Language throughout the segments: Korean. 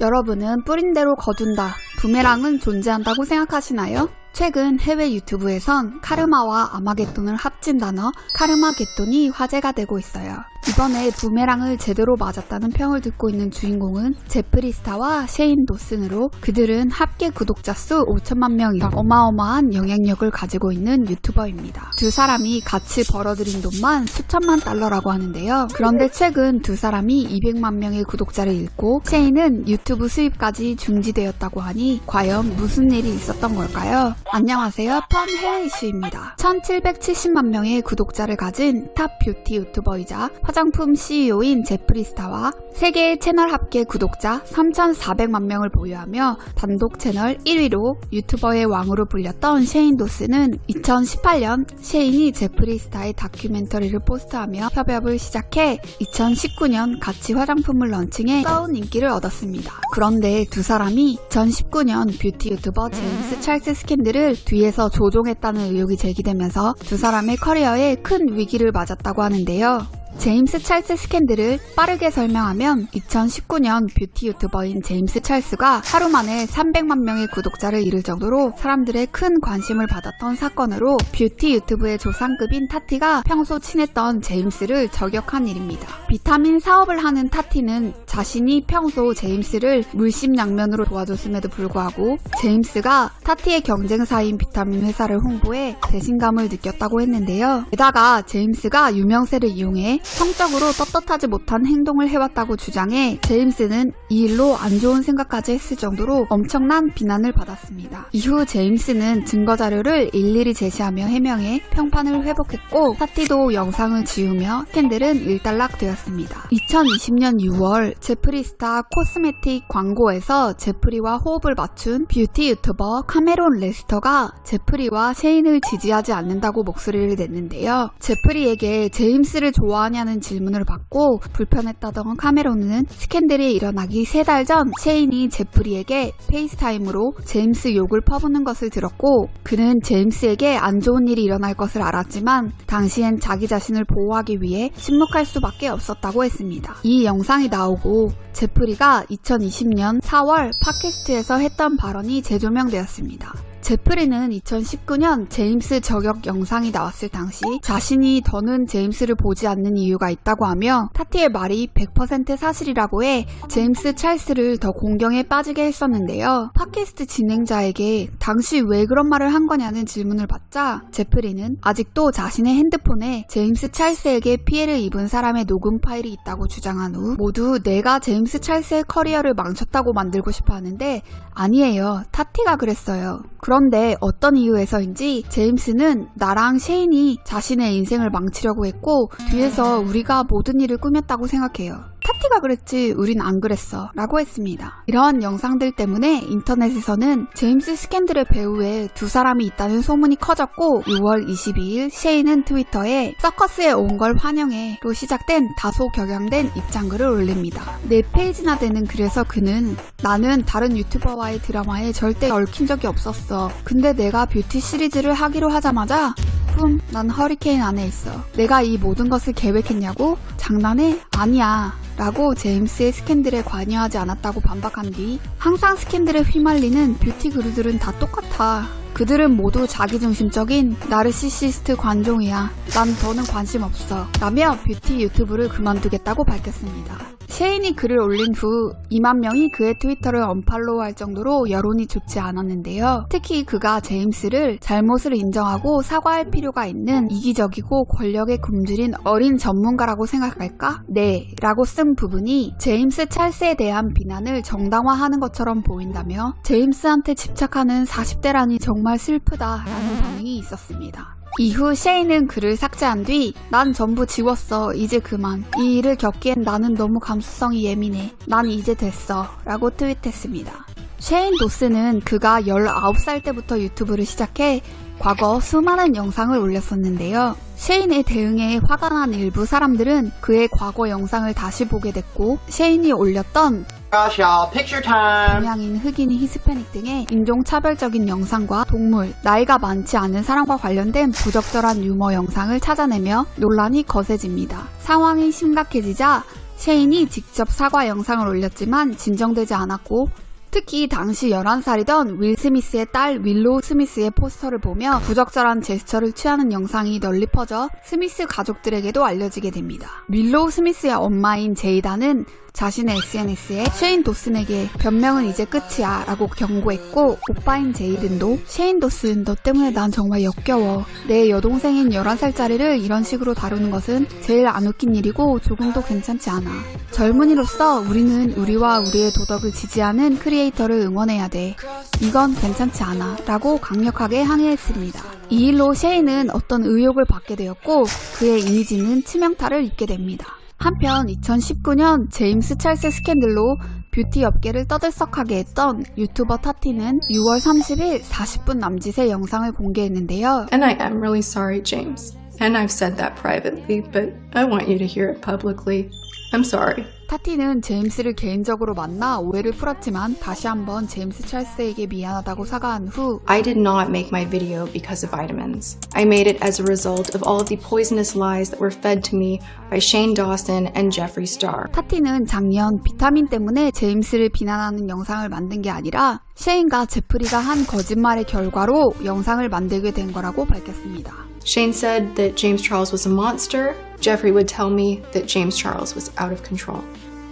여러분은 뿌린 대로 거둔다. 부메랑은 존재한다고 생각하시나요? 최근 해외 유튜브에선 카르마와 아마겟돈을 합친 단어 카르마겟돈이 화제가 되고 있어요. 이번에 부메랑을 제대로 맞았다는 평을 듣고 있는 주인공은 제프리스타와 셰인 도슨으로 그들은 합계 구독자 수 5천만 명이 어마어마한 영향력을 가지고 있는 유튜버입니다. 두 사람이 같이 벌어들인 돈만 수천만 달러라고 하는데요. 그런데 최근 두 사람이 200만 명의 구독자를 잃고 셰인은 유튜브 수입까지 중지되었다고 하니 과연 무슨 일이 있었던 걸까요? 안녕하세요. 펀 해외 이슈입니다. 1770만 명의 구독자를 가진 탑 뷰티 유튜버이자 화장품 CEO인 제프리 스타와 세계의 채널 합계 구독자 3,400만 명을 보유하며 단독 채널 1위로 유튜버의 왕으로 불렸던 셰인 도스는 2018년 셰인이 제프리 스타의 다큐멘터리를 포스트하며 협업을 시작해 2019년 같이 화장품을 런칭해 싸운 인기를 얻었습니다. 그런데 두 사람이 2019년 뷰티 유튜버 제임스 찰스 스캔들을 뒤에서 조종했다는 의혹이 제기되면서 두 사람의 커리어에 큰 위기를 맞았다고 하는데요. 제임스 찰스 스캔들을 빠르게 설명하면 2019년 뷰티 유튜버인 제임스 찰스가 하루 만에 300만 명의 구독자를 잃을 정도로 사람들의 큰 관심을 받았던 사건으로 뷰티 유튜브의 조상급인 타티가 평소 친했던 제임스를 저격한 일입니다. 비타민 사업을 하는 타티는 자신이 평소 제임스를 물심양면으로 도와줬음에도 불구하고 제임스가 타티의 경쟁사인 비타민 회사를 홍보해 배신감을 느꼈다고 했는데요. 게다가 제임스가 유명세를 이용해 성적으로 떳떳하지 못한 행동을 해왔다고 주장해 제임스는 이 일로 안 좋은 생각까지 했을 정도로 엄청난 비난을 받았습니다. 이후 제임스는 증거 자료를 일일이 제시하며 해명해 평판을 회복했고 타티도 영상을 지우며 캔들은 일단락되었습니다. 2020년 6월 제프리 스타 코스메틱 광고에서 제프리와 호흡을 맞춘 뷰티 유튜버 카메론 레스터가 제프리와 셰인을 지지하지 않는다고 목소리를 냈는데요. 제프리에게 제임스를 좋아하냐는 질문을 받고 불편했다던 카메론은 스캔들이 일어나기 세 달 전 셰인이 제프리에게 페이스타임으로 제임스 욕을 퍼붓는 것을 들었고 그는 제임스에게 안 좋은 일이 일어날 것을 알았지만 당시엔 자기 자신을 보호하기 위해 침묵할 수밖에 없었다고 했습니다. 이 영상이 나오고 제프리가 2020년 4월 팟캐스트에서 했던 발언이 재조명되었습니다. 제프리는 2019년 제임스 저격 영상이 나왔을 당시 자신이 더는 제임스를 보지 않는 이유가 있다고 하며 타티의 말이 100% 사실이라고 해 제임스 찰스를 더 공경에 빠지게 했었는데요. 팟캐스트 진행자에게 당시 왜 그런 말을 한 거냐는 질문을 받자 제프리는 아직도 자신의 핸드폰에 제임스 찰스에게 피해를 입은 사람의 녹음 파일이 있다고 주장한 후 모두 내가 제임스 찰스의 커리어를 망쳤다고 만들고 싶어 하는데 아니에요. 타티가 그랬어요. 그런데 어떤 이유에서인지 제임스는 나랑 셰인이 자신의 인생을 망치려고 했고 뒤에서 우리가 모든 일을 꾸몄다고 생각해요. 타티가 그랬지 우린 안 그랬어 라고 했습니다. 이런 영상들 때문에 인터넷에서는 제임스 스캔들의 배우에 두 사람이 있다는 소문이 커졌고 6월 22일 셰인은 트위터에 서커스에 온 걸 환영해로 시작된 다소 격양된 입장글을 올립니다. 네 페이지나 되는 글에서 그는 나는 다른 유튜버와의 드라마에 절대 얽힌 적이 없었어. 근데 내가 뷰티 시리즈를 하기로 하자마자 뿜, 난 허리케인 안에 있어. 내가 이 모든 것을 계획했냐고? 장난해? 아니야. 라고 제임스의 스캔들에 관여하지 않았다고 반박한 뒤 항상 스캔들에 휘말리는 뷰티 그루들은 다 똑같아. 그들은 모두 자기중심적인 나르시시스트 관종이야. 난 더는 관심 없어. 라며 뷰티 유튜브를 그만두겠다고 밝혔습니다. 셰인이 글을 올린 후 2만 명이 그의 트위터를 언팔로우할 정도로 여론이 좋지 않았는데요. 특히 그가 제임스를 잘못을 인정하고 사과할 필요가 있는 이기적이고 권력에 굶주린 어린 전문가라고 생각할까? 네. 라고 쓴 부분이 제임스 찰스에 대한 비난을 정당화하는 것처럼 보인다며 제임스한테 집착하는 40대라니 정말 슬프다 라는 반응이 있었습니다. 이후 셰인은 글을 삭제한 뒤 난 전부 지웠어 이제 그만 이 일을 겪기엔 나는 너무 감수성이 예민해 난 이제 됐어 라고 트윗했습니다. 셰인 도스는 그가 19살 때부터 유튜브를 시작해 과거 수많은 영상을 올렸었는데요. 셰인의 대응에 화가 난 일부 사람들은 그의 과거 영상을 다시 보게 됐고 셰인이 올렸던 shall picture time. 동양인, 흑인, 히스패닉 등의 인종차별적인 영상과 동물, 나이가 많지 않은 사람과 관련된 부적절한 유머 영상을 찾아내며 논란이 거세집니다. 상황이 심각해지자 셰인이 직접 사과 영상을 올렸지만 진정되지 않았고 특히 당시 11살이던 윌 스미스의 딸 윌로우 스미스의 포스터를 보며 부적절한 제스처를 취하는 영상이 널리 퍼져 스미스 가족들에게도 알려지게 됩니다. 윌로우 스미스의 엄마인 제이다는 자신의 SNS에 쉐인 도슨에게 변명은 이제 끝이야 라고 경고했고 오빠인 제이든도 쉐인 도슨 너 때문에 난 정말 역겨워. 내 여동생인 11살짜리를 이런 식으로 다루는 것은 제일 안 웃긴 일이고 조금도 괜찮지 않아. 젊은이로서 우리는 우리와 우리의 도덕을 지지하는 크리에이터를 응원해야 돼. 이건 괜찮지 않아 라고 강력하게 항의했습니다. 이 일로 쉐인은 어떤 의혹을 받게 되었고 그의 이미지는 치명타를 입게 됩니다 한편 2019년 제임스 찰스 스캔들로 뷰티 업계를 떠들썩하게 했던 유튜버 타티는 6월 30일 40분 남짓의 영상을 공개했는데요. And I am really sorry, James. And I've said that privately, but I want you to hear it publicly. I'm sorry. 타티는 제임스를 개인적으로 만나 오해를 풀었지만 다시 한번 제임스 찰스에게 미안하다고 사과한 후 I did not make my video because of vitamins. I made it as a result of all of the poisonous lies that were fed to me by Shane Dawson and Jeffree Star. 타티는 작년 비타민 때문에 제임스를 비난하는 영상을 만든 게 아니라 셰인과 제프리가 한 거짓말의 결과로 영상을 만들게 된 거라고 밝혔습니다. Shane said that James Charles was a monster. Jeffrey would tell me that James Charles was out of control.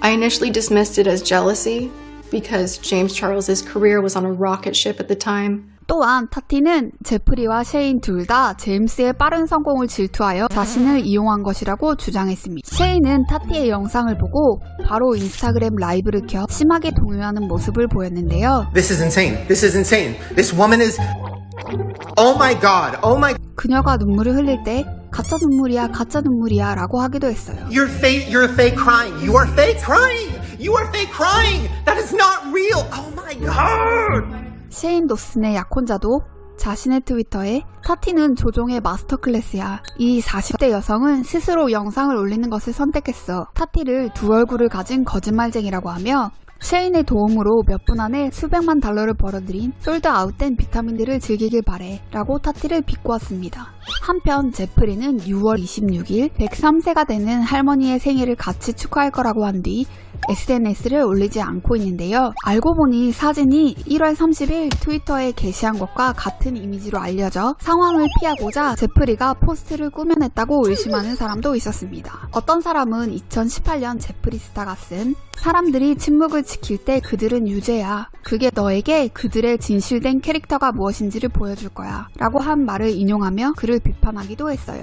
I initially dismissed it as jealousy because James Charles's career was on a rocket ship at the time. 또한 타티는 제프리와 셰인 둘 다 제임스의 빠른 성공을 질투하여 자신을 이용한 것이라고 주장했습니다. 셰인은 타티의 영상을 보고 바로 인스타그램 라이브를 켜 심하게 동요하는 모습을 보였는데요. This is insane. This is insane. This woman is. Oh my god. Oh my. 그녀가 눈물을 흘릴 때 가짜 눈물이야 가짜 눈물이야 라고 하기도 했어요. You're fake. You're fake crying. You are fake crying. You are fake crying. That is not real. Oh my god. 셰인 도슨의 약혼자도 자신의 트위터에 타티는 조종의 마스터 클래스야. 이 40대 여성은 스스로 영상을 올리는 것을 선택했어. 타티를 두 얼굴을 가진 거짓말쟁이라고 하며 셰인의 도움으로 몇 분 안에 수백만 달러를 벌어들인 솔드 아웃된 비타민들을 즐기길 바래 라고 타티를 비꼬았습니다. 한편 제프리는 6월 26일 103세가 되는 할머니의 생일을 같이 축하할 거라고 한 뒤 SNS를 올리지 않고 있는데요. 알고 보니 사진이 1월 30일 트위터에 게시한 것과 같은 이미지로 알려져 상황을 피하고자 제프리가 포스트를 꾸며냈다고 의심하는 사람도 있었습니다. 어떤 사람은 2018년 제프리 스타가 쓴 사람들이 침묵을 지킬 때 그들은 유죄야. 그게 너에게 그들의 진실된 캐릭터가 무엇인지를 보여줄 거야. 라고 한 말을 인용하며 그를 비판하기도 했어요.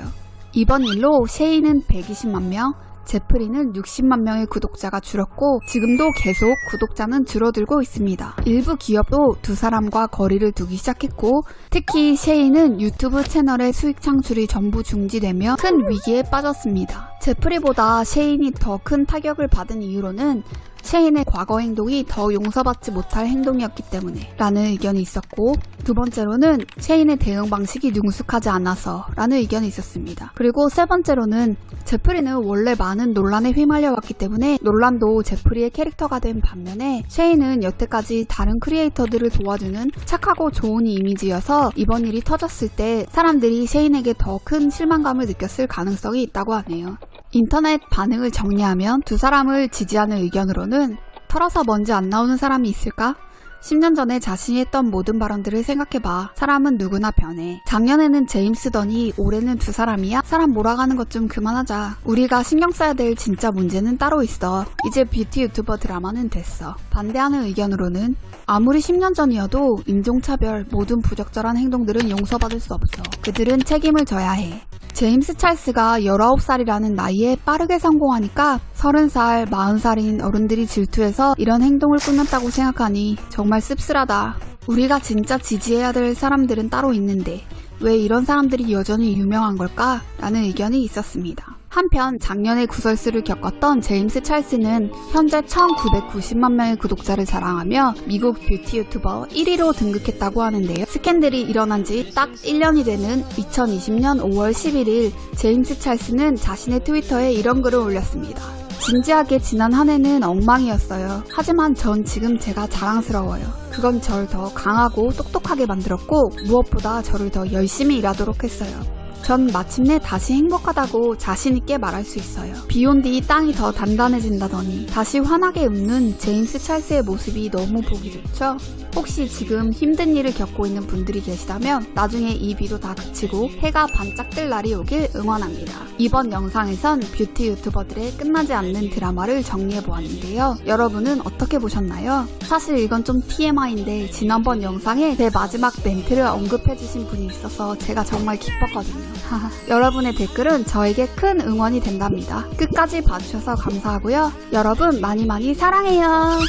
이번 일로 셰이는 120만 명, 제프리는 60만 명의 구독자가 줄었고 지금도 계속 구독자는 줄어들고 있습니다. 일부 기업도 두 사람과 거리를 두기 시작했고 특히 셰이는 유튜브 채널의 수익 창출이 전부 중지되며 큰 위기에 빠졌습니다. 제프리보다 셰인이 더 큰 타격을 받은 이유로는 셰인의 과거 행동이 더 용서받지 못할 행동이었기 때문에 라는 의견이 있었고 두 번째로는 셰인의 대응 방식이 능숙하지 않아서 라는 의견이 있었습니다. 그리고 세 번째로는 제프리는 원래 많은 논란에 휘말려 왔기 때문에 논란도 제프리의 캐릭터가 된 반면에 셰인은 여태까지 다른 크리에이터들을 도와주는 착하고 좋은 이미지여서 이번 일이 터졌을 때 사람들이 셰인에게 더 큰 실망감을 느꼈을 가능성이 있다고 하네요. 인터넷 반응을 정리하면 두 사람을 지지하는 의견으로는 털어서 먼지 안 나오는 사람이 있을까? 10년 전에 자신이 했던 모든 발언들을 생각해봐. 사람은 누구나 변해. 작년에는 제임스더니 올해는 두 사람이야? 사람 몰아가는 것 좀 그만하자. 우리가 신경 써야 될 진짜 문제는 따로 있어. 이제 뷰티 유튜버 드라마는 됐어. 반대하는 의견으로는 아무리 10년 전이어도 인종차별, 모든 부적절한 행동들은 용서받을 수 없어. 그들은 책임을 져야 해. 제임스 찰스가 19살이라는 나이에 빠르게 성공하니까 30살, 40살인 어른들이 질투해서 이런 행동을 꾸몄다고 생각하니 정말 씁쓸하다. 우리가 진짜 지지해야 될 사람들은 따로 있는데 왜 이런 사람들이 여전히 유명한 걸까? 라는 의견이 있었습니다. 한편 작년에 구설수를 겪었던 제임스 찰스는 현재 1990만 명의 구독자를 자랑하며 미국 뷰티 유튜버 1위로 등극했다고 하는데요. 스캔들이 일어난 지 딱 1년이 되는 2020년 5월 11일 제임스 찰스는 자신의 트위터에 이런 글을 올렸습니다. 진지하게 지난 한 해는 엉망이었어요. 하지만 전 지금 제가 자랑스러워요. 그건 저를 더 강하고 똑똑하게 만들었고 무엇보다 저를 더 열심히 일하도록 했어요. 전 마침내 다시 행복하다고 자신있게 말할 수 있어요. 비온 뒤 땅이 더 단단해진다더니 다시 환하게 웃는 제임스 찰스의 모습이 너무 보기 좋죠? 혹시 지금 힘든 일을 겪고 있는 분들이 계시다면 나중에 이 비도 다 그치고 해가 반짝 뜰 날이 오길 응원합니다. 이번 영상에선 뷰티 유튜버들의 끝나지 않는 드라마를 정리해 보았는데요. 여러분은 어떻게 보셨나요? 사실 이건 좀 TMI인데 지난번 영상에 제 마지막 멘트를 언급해 주신 분이 있어서 제가 정말 기뻤거든요. 여러분의 댓글은 저에게 큰 응원이 된답니다. 끝까지 봐주셔서 감사하고요. 여러분 많이 많이 사랑해요.